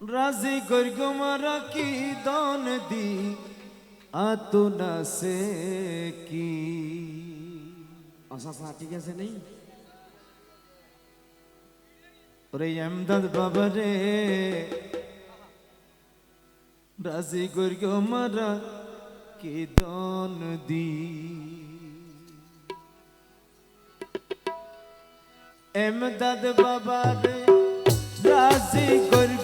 রাজি গর্গ মারা কি দন দি? আতুনা সে কি? আচ্ছা আচ্ছা ঠিক আছে নেই। ওরে এমদাদ বাবা রে। রাজি গর্গ মারা কি দন দি? এমদাদ বাবা রে রাজি গর্গ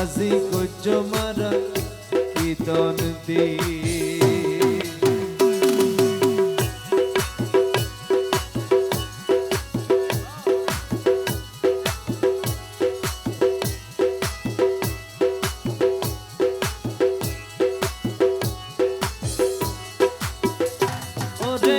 রাজি গুজ মারা কি দনে। দি ওরে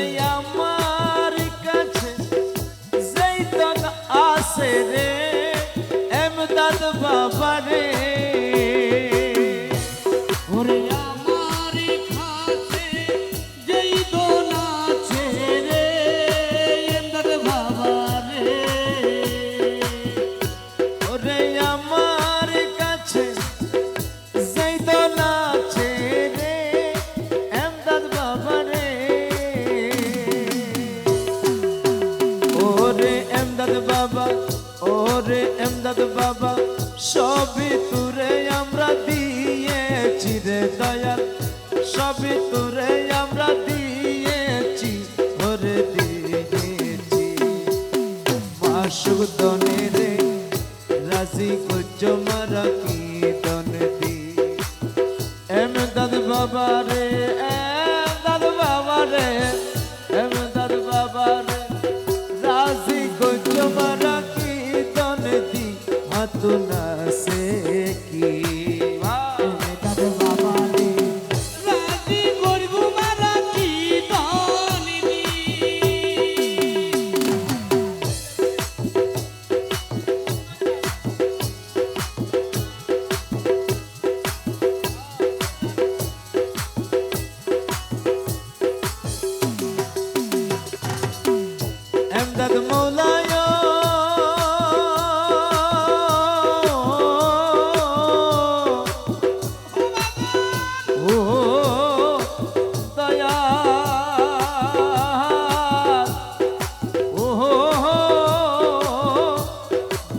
এমদাদ বাবা ওরে এমদাদ বাবা সবই তুরে দনে রে, রাজি বাবা রে এমদাদ বাবা রে এমদাদ বাবা রে, রাজি কুজ মারা কি দন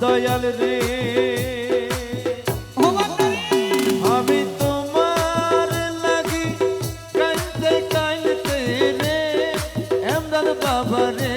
দয়াল রে। আমি তোমার লাগি কাইতে কাইতে রে এমদাদ বাবা রে।